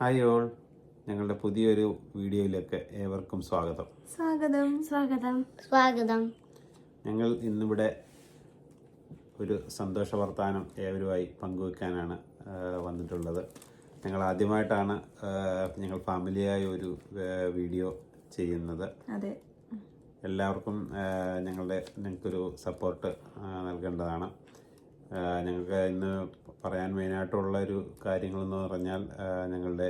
Hi all. ഞങ്ങളുടെ പുതിയൊരു വീഡിയോയിലേക്ക് ഏവർക്കും സ്വാഗതം. സ്വാഗതം. സ്വാഗതം. സ്വാഗതം. ഞങ്ങൾ ഇന്നിവിടെ ഒരു സന്തോഷ വർത്തമാനം ഏവരുമായി പങ്കുവെക്കാനാണ് വന്നിട്ടുള്ളത്. ഞങ്ങൾ ആദ്യമായിട്ടാണ് ഞങ്ങൾ ഫാമിലിയായ ഒരു വീഡിയോ ചെയ്യുന്നത്. അതെ. എല്ലാവർക്കും ഞങ്ങളുടെ ഞങ്ങൾക്കൊരു സപ്പോർട്ട് നൽകേണ്ടതാണ്. ഞങ്ങൾക്ക് ഇന്ന് പറയാൻ മെയിനായിട്ടുള്ള ഒരു കാര്യങ്ങളെന്ന് പറഞ്ഞാൽ ഞങ്ങളുടെ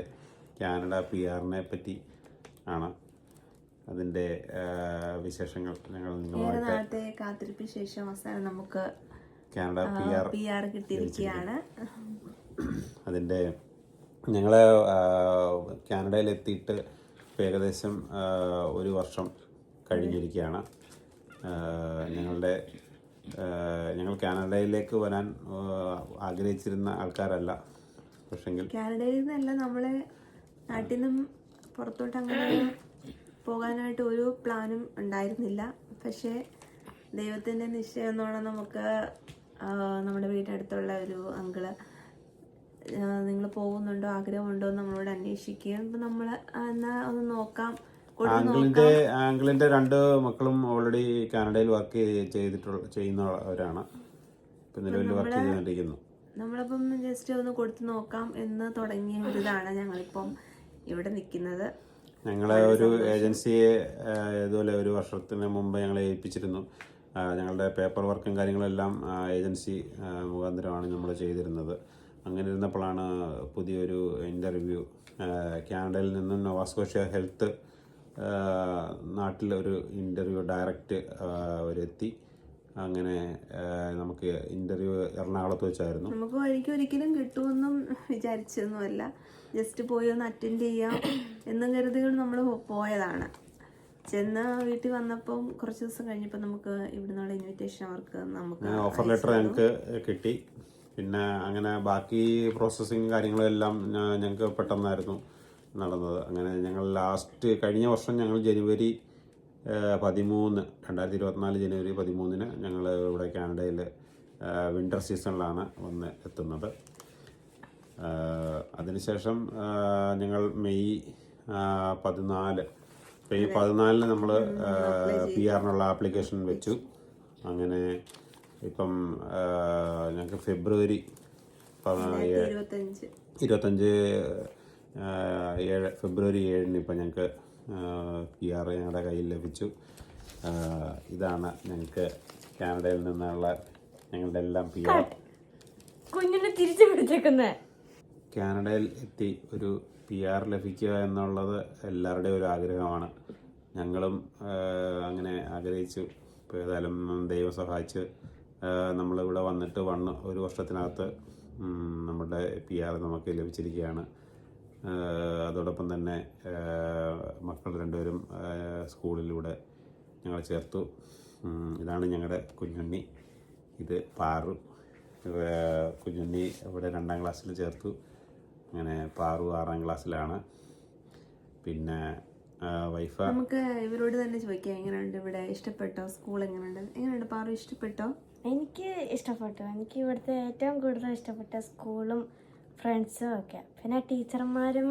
കാനഡ പി ആറിനെ പറ്റി ആണ്. അതിന്റെ വിശേഷങ്ങൾ ഞങ്ങൾ നിങ്ങളുമായിട്ട് കാത്തിരിപ്പിന് ശേഷം അവസാനം നമുക്ക് Canada P R P R കിട്ടിയിരിക്കുകയാണ്. അതിന്റെ ഞങ്ങൾ കാനഡയിലെത്തിയിട്ട് ഏകദേശം ഒരു വർഷം കഴിഞ്ഞിരിക്കുകയാണ്. ഞങ്ങളുടെ ഞങ്ങൾ കാനഡയിലേക്ക് വരാൻ ആഗ്രഹിച്ചിരുന്ന ആൾക്കാരല്ല. പക്ഷെങ്കിൽ കാനഡയിൽ നിന്നല്ല നമ്മളെ നാട്ടിൽ നിന്നും പുറത്തോട്ട് അങ്ങനെ പോകാനായിട്ട് ഒരു പ്ലാനും ഉണ്ടായിരുന്നില്ല. പക്ഷേ ദൈവത്തിന്റെ നിശ്ചയം എന്നോണം നമുക്ക് നമ്മുടെ വീടിനടുത്തുള്ള ഒരു അങ്കിൾ നിങ്ങൾ പോകുന്നുണ്ടോ ആഗ്രഹമുണ്ടോ എന്ന് നമ്മളോട് അന്വേഷിക്കുകയും അപ്പം നമ്മൾ എന്നാൽ ഒന്ന് നോക്കാം. കൊടുത്ത് ആംഗിളിന്റെ ആംഗിളിന്റെ രണ്ട് മക്കളും ഓൾറെഡി കാനഡയിൽ വർക്ക് ചെയ്തിട്ടുള്ള ചെയ്യുന്നവരാണ്. നിലവിൽ വർക്ക് ചെയ്തുകൊണ്ടിരിക്കുന്നു. നമ്മളിപ്പം ജസ്റ്റ് ഒന്ന് കൊടുത്തു നോക്കാം എന്ന് തുടങ്ങിയ ഒരു ഇതാണ് ഞങ്ങളിപ്പം ഇവിടെ നിൽക്കുന്നത്. ഞങ്ങളെ ഒരു ഏജൻസിയെ ഇതുപോലെ ഒരു വർഷത്തിന് മുമ്പ് ഞങ്ങളെ ഏൽപ്പിച്ചിരുന്നു. ഞങ്ങളുടെ പേപ്പർ വർക്കും കാര്യങ്ങളെല്ലാം ഏജൻസി മുഖാന്തരമാണ് നമ്മൾ ചെയ്തിരുന്നത്. അങ്ങനെ ഇരുന്നപ്പോഴാണ് പുതിയൊരു ഇന്റർവ്യൂ കാനഡയിൽ നിന്നും നോവാസ്കോഷ്യ ഹെൽത്ത് നാട്ടിലൊരു ഇന്റർവ്യൂ ഡയറക്റ്റ് അവരെത്തി. അങ്ങനെ നമുക്ക് ഇന്റർവ്യൂ എറണാകുളത്ത് വെച്ചായിരുന്നു. നമുക്ക് വഴിക്ക് ഒരിക്കലും കിട്ടുമെന്നും വിചാരിച്ചൊന്നുമല്ല. ജസ്റ്റ് പോയി ഒന്ന് അറ്റൻഡ് ചെയ്യാം എന്നും കരുതികൊണ്ട് നമ്മൾ പോയതാണ്. ചെന്ന് വീട്ടിൽ വന്നപ്പം കുറച്ച് ദിവസം കഴിഞ്ഞപ്പോൾ നമുക്ക് ഇവിടുന്നുള്ള ഇൻവിറ്റേഷൻ അവർക്ക് നമുക്ക് ഓഫർ ലെറ്റർ ഞങ്ങൾക്ക് കിട്ടി. പിന്നെ അങ്ങനെ ബാക്കി പ്രോസസ്സിങ് കാര്യങ്ങളും എല്ലാം ഞങ്ങൾക്ക് പെട്ടെന്നായിരുന്നു. നടന്നത്. അങ്ങനെ ഞങ്ങൾ ലാസ്റ്റ് കഴിഞ്ഞ വർഷം ഞങ്ങൾ ജനുവരി പതിമൂന്ന് രണ്ടായിരത്തി ഇരുപത്തിനാല് ജനുവരി പതിമൂന്നിന് ഞങ്ങൾ ഇവിടെ കാനഡയിൽ വിന്റർ സീസണിലാണ് വന്ന് എത്തുന്നത്. അതിനുശേഷം ഞങ്ങൾ മെയ് പതിനാല് മെയ് പതിനാലിന് നമ്മൾ പി ആറിനുള്ള ആപ്ലിക്കേഷൻ വെച്ചു. അങ്ങനെ ഇപ്പം ഞങ്ങൾക്ക് ഫെബ്രുവരി ഇരുപത്തഞ്ച് ഏഴ് ഫെബ്രുവരി ഏഴിന് ഇപ്പം ഞങ്ങൾക്ക് പി ആർ ഞങ്ങളുടെ കയ്യിൽ ലഭിച്ചു. ഇതാണ് ഞങ്ങൾക്ക് കാനഡയിൽ നിന്നുള്ള ഞങ്ങളുടെ എല്ലാം പി ആർ കുഞ്ഞിനെ തിരിച്ചു പിടിച്ചേക്കുന്നേ കാനഡയിൽ എത്തി ഒരു പി ആർ ലഭിക്കുക എന്നുള്ളത് എല്ലാവരുടെയും ഒരു ആഗ്രഹമാണ്. ഞങ്ങളും അങ്ങനെ ആഗ്രഹിച്ചു. ഇപ്പോൾ ഏതായാലും ദൈവം സഹായിച്ച് നമ്മളിവിടെ വന്നിട്ട് വന്ന് ഒരു വർഷത്തിനകത്ത് നമ്മുടെ പി ആർ നമുക്ക് ലഭിച്ചിരിക്കുകയാണ്. അതോടൊപ്പം തന്നെ മക്കൾ രണ്ടുപേരും സ്കൂളിലൂടെ ഞങ്ങൾ ചേർത്തു. ഇതാണ് ഞങ്ങളുടെ കുഞ്ഞുണ്ണി. ഇത് പാറു. കുഞ്ഞുണ്ണി ഇവിടെ രണ്ടാം ക്ലാസ്സിൽ ചേർത്തു. അങ്ങനെ പാറു ആറാം ക്ലാസ്സിലാണ്. പിന്നെ വൈഫ നമുക്ക് ഇവരോട് തന്നെ ചോദിക്കാം. എങ്ങനെയുണ്ട് ഇവിടെ? ഇഷ്ടപ്പെട്ടോ? സ്കൂൾ എങ്ങനെയുണ്ട്? എങ്ങനെയുണ്ട് പാറു? ഇഷ്ടപ്പെട്ടോ? എനിക്ക് ഇഷ്ടപ്പെട്ടു. എനിക്ക് ഇവിടുത്തെ ഏറ്റവും കൂടുതൽ ഇഷ്ടപ്പെട്ട സ്കൂളും ഫ്രണ്ട്സും ഒക്കെ. പിന്നെ ടീച്ചർമാരും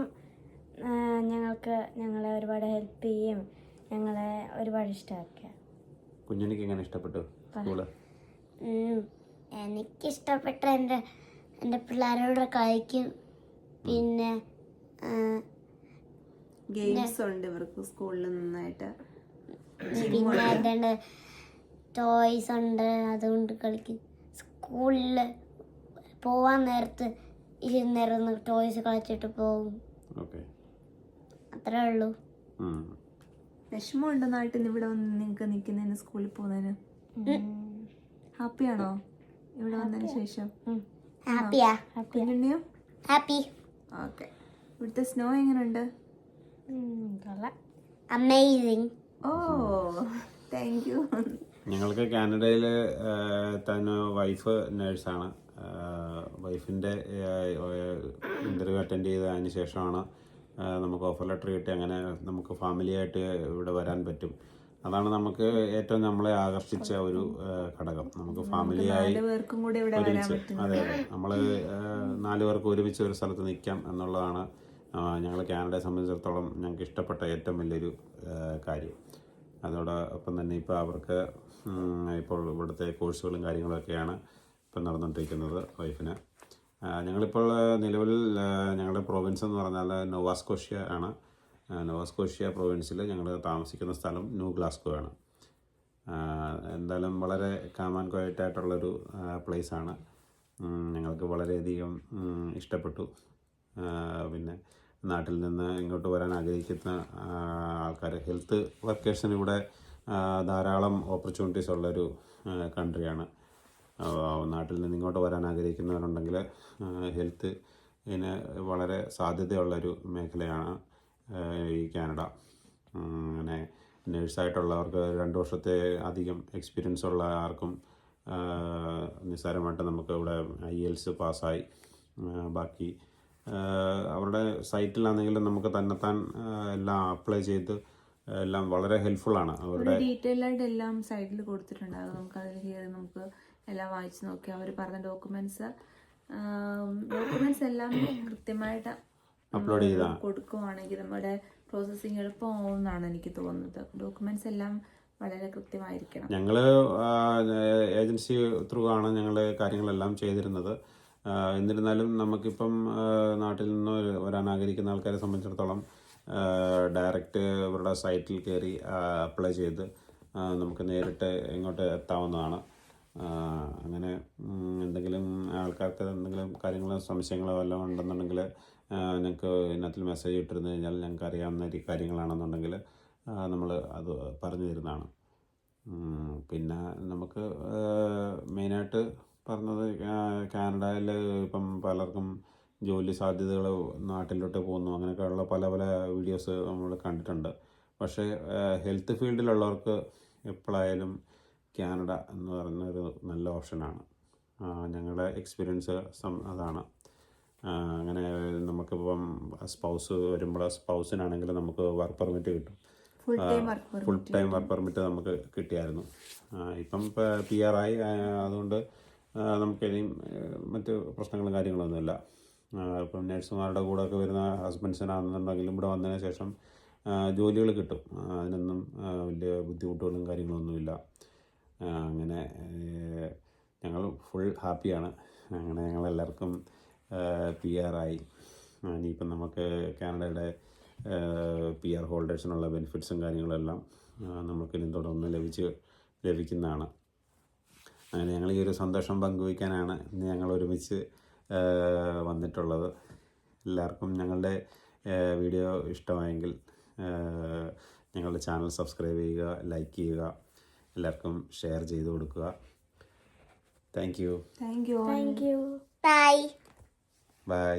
ഞങ്ങൾക്ക് ഞങ്ങളെ ഒരുപാട് ഹെൽപ്പ് ചെയ്യും. ഞങ്ങളെ ഒരുപാട് ഇഷ്ടമൊക്കെ കുഞ്ഞുണ്ണിക്ക് എങ്ങനെ ഇഷ്ടപ്പെട്ടു സ്കൂൾ? എനിക്കിഷ്ടപ്പെട്ട എന്റെ എന്റെ പിള്ളേരോട് കളിക്കും. പിന്നെ ഗെയിംസ് ഉണ്ട് ഇവർക്ക് സ്കൂളിൽ നന്നായിട്ട്. പിന്നെ എന്റെ ടോയ്സ് ഉണ്ട്. അതുകൊണ്ട് കളിക്കും. സ്കൂളിൽ പോവാൻ നേരത്ത് ഇരുന്നിരുന്ന് ടോയ്സ് കളിച്ചിട്ട് പോകും. ഓക്കെ അത്രേ ഉള്ളൂ. വിഷമമുണ്ടോ നാട്ടിൽ നിന്ന് ഇവിടെ വന്ന് നിങ്ങൾക്ക് നിൽക്കുന്നതിന് സ്കൂളിൽ പോകുന്നതിന്. ഹാപ്പിയാണോ? ഇവിടെ വന്നതിന് ശേഷം. ഹാപ്പിയാ. കുഞ്ഞുണ്ണിയോ? ഹാപ്പി. ഓക്കെ ഇവിടുത്തെ സ്നോ എങ്ങനെയുണ്ട് അമേസിങ് ഓ താങ്ക് യു ഞങ്ങൾക്ക് കാനഡയിൽ തന്നെ വൈഫ് നേഴ്സാണ് വൈഫിന്റെ ഇന്റർവ്യൂ അറ്റൻഡ് ചെയ്തതിന് ശേഷമാണ് നമുക്ക് ഓഫർ ലെറ്റർ കിട്ടി. അങ്ങനെ നമുക്ക് ഫാമിലിയായിട്ട് ഇവിടെ വരാൻ പറ്റും. അതാണ് നമുക്ക് ഏറ്റവും നമ്മളെ ആകർഷിച്ച ഒരു ഘടകം. നമുക്ക് ഫാമിലിയായി ഒരുമിച്ച് അതെ അതെ. നമ്മൾ നാല് പേർക്ക് ഒരുമിച്ച് ഒരു സ്ഥലത്ത് നിൽക്കാം എന്നുള്ളതാണ് ഞങ്ങൾ കാനഡയെ സംബന്ധിച്ചിടത്തോളം ഞങ്ങൾക്ക് ഇഷ്ടപ്പെട്ട ഏറ്റവും വലിയൊരു കാര്യം. അതോടൊപ്പം തന്നെ ഇപ്പോൾ അവർക്ക് ഇപ്പോൾ ഇവിടുത്തെ കോഴ്സുകളും കാര്യങ്ങളൊക്കെയാണ് ഇപ്പം നടന്നുകൊണ്ടിരിക്കുന്നത് വൈഫിന്. ഞങ്ങളിപ്പോൾ നിലവിൽ ഞങ്ങളുടെ പ്രൊവിൻസ് എന്ന് പറഞ്ഞാൽ നോവാസ്കോഷ്യ ആണ്. നോവാസ്കോഷ്യ പ്രൊവിൻസിൽ ഞങ്ങൾ താമസിക്കുന്ന സ്ഥലം ന്യൂ ഗ്ലാസ്കോ ആണ്. എന്തായാലും വളരെ കാമാൻ ക്വയറ്റ് ആയിട്ടുള്ളൊരു പ്ലേസാണ് ഞങ്ങൾക്ക് വളരെയധികം ഇഷ്ടപ്പെട്ടു. പിന്നെ നാട്ടിൽ നിന്ന് ഇങ്ങോട്ട് വരാൻ ആഗ്രഹിക്കുന്ന ആൾക്കാർ ഹെൽത്ത് വർക്കേഴ്സിന് ഇവിടെ ധാരാളം ഓപ്പർച്യൂണിറ്റീസ് ഉള്ളൊരു കൺട്രിയാണ് നാട്ടിൽ നിന്ന് ഇങ്ങോട്ട് വരാൻ ആഗ്രഹിക്കുന്നവരുണ്ടെങ്കിൽ ഹെൽത്ത് ഇതിന് വളരെ സാധ്യതയുള്ളൊരു മേഖലയാണ് ഈ കാനഡ. അങ്ങനെ നേഴ്സായിട്ടുള്ളവർക്ക് രണ്ട് വർഷത്തെ അധികം എക്സ്പീരിയൻസ് ഉള്ള ആർക്കും നിസ്സാരമായിട്ട് നമുക്ക് ഇവിടെ ഐ എൽസ് പാസ്സായി. ബാക്കി അവരുടെ സൈറ്റിലാണെങ്കിലും നമുക്ക് തന്നെത്താൻ എല്ലാം അപ്ലൈ ചെയ്ത് എല്ലാം വളരെ ഹെൽപ്ഫുൾ ആണ് അവരുടെ ഡീറ്റെയിൽ ആയിട്ട് എല്ലാം സൈറ്റിൽ കൊടുത്തിട്ടുണ്ടാകും നമുക്ക് അതിൽ കയറി നമുക്ക് എല്ലാം വായിച്ചു നോക്കി അവർ പറഞ്ഞ ഡോക്യുമെന്റ്സ് ഡോക്യുമെന്റ്സ് എല്ലാം കൃത്യമായിട്ട് അപ്ലോഡ്. കൊടുക്കുവാണെങ്കിൽ നമ്മുടെ പ്രോസസ്സിങ് എളുപ്പമാവുമെന്നാണ് എനിക്ക് തോന്നുന്നത്. ഡോക്യുമെന്റ്സ് എല്ലാം വളരെ കൃത്യമായിരിക്കണം. ഞങ്ങൾ ഏജൻസി ത്രൂ ആണ് ഞങ്ങൾ കാര്യങ്ങളെല്ലാം ചെയ്തിരുന്നത്. എന്നിരുന്നാലും നമുക്കിപ്പം നാട്ടിൽ നിന്ന് വരാൻ ആഗ്രഹിക്കുന്ന ആൾക്കാരെ സംബന്ധിച്ചിടത്തോളം ഡയറക്റ്റ് ഇവരുടെ സൈറ്റിൽ കയറി അപ്ലൈ ചെയ്ത് നമുക്ക് നേരിട്ട് ഇങ്ങോട്ട് എത്താവുന്നതാണ്. അങ്ങനെ എന്തെങ്കിലും ആൾക്കാർക്ക് എന്തെങ്കിലും കാര്യങ്ങളോ സംശയങ്ങളോ വല്ലതും ഉണ്ടെന്നുണ്ടെങ്കിൽ ഞങ്ങൾക്ക് ഇതിനകത്തിൽ മെസ്സേജ് ഇട്ടിരുന്നു കഴിഞ്ഞാൽ ഞങ്ങൾക്ക് അറിയാവുന്ന കാര്യങ്ങളാണെന്നുണ്ടെങ്കിൽ നമ്മൾ അത് പറഞ്ഞു തരുന്നതാണ്. പിന്നെ നമുക്ക് മെയിനായിട്ട് പറഞ്ഞത് കാനഡയിൽ ഇപ്പം പലർക്കും ജോലി സാധ്യതകൾ നാട്ടിലോട്ട് പോകുന്നു. അങ്ങനെയൊക്കെയുള്ള പല പല വീഡിയോസ് നമ്മൾ കണ്ടിട്ടുണ്ട്. പക്ഷേ ഹെൽത്ത് ഫീൽഡിലുള്ളവർക്ക് എപ്പോഴായാലും കാനഡ എന്ന് പറയുന്നൊരു നല്ല ഓപ്ഷനാണ്. ഞങ്ങളുടെ എക്സ്പീരിയൻസ് അതാണ്. അങ്ങനെ നമുക്കിപ്പം സ്പൗസ് വരുമ്പോൾ സ്പൗസിനാണെങ്കിൽ നമുക്ക് വർക്ക് പെർമിറ്റ് കിട്ടും. ഫുൾ ടൈം വർക്ക് പെർമിറ്റ് നമുക്ക് കിട്ടിയായിരുന്നു. ഇപ്പം പി ആർ ആയി അതുകൊണ്ട് നമുക്ക് ഇനിയും മറ്റ് പ്രശ്നങ്ങളും കാര്യങ്ങളൊന്നുമില്ല. ഇപ്പം നഴ്സുമാരുടെ കൂടെ ഒക്കെ വരുന്ന ഹസ്ബൻഡ്സിനാണെന്നുണ്ടെങ്കിലും ഇവിടെ വന്നതിന് ശേഷം ജോലികൾ കിട്ടും. അതിനൊന്നും വലിയ ബുദ്ധിമുട്ടുകളും കാര്യങ്ങളൊന്നുമില്ല. അങ്ങനെ ഞങ്ങൾ ഫുൾ ഹാപ്പിയാണ് അങ്ങനെ ഞങ്ങളെല്ലാവർക്കും പി ആറായി ഇനിയിപ്പം നമുക്ക് കാനഡയുടെ പി ആർ ഹോൾഡേഴ്സിനുള്ള ബെനിഫിറ്റ്സും കാര്യങ്ങളെല്ലാം നമുക്ക് ഇനി തുടർന്ന് ലഭിച്ച് ലഭിക്കുന്നതാണ്. അങ്ങനെ ഞങ്ങൾ ഈ ഒരു സന്തോഷം പങ്കുവയ്ക്കാനാണ് ഇന്ന് ഞങ്ങൾ ഒരുമിച്ച് വന്നിട്ടുള്ളത്. എല്ലാവർക്കും ഞങ്ങളുടെ വീഡിയോ ഇഷ്ടമായെങ്കിൽ ഞങ്ങളുടെ ചാനൽ സബ്സ്ക്രൈബ് ചെയ്യുക ലൈക്ക് ചെയ്യുക എല്ലാവർക്കും ഷെയർ ചെയ്ത് കൊടുക്കുക. Thank you thank you thank you bye bye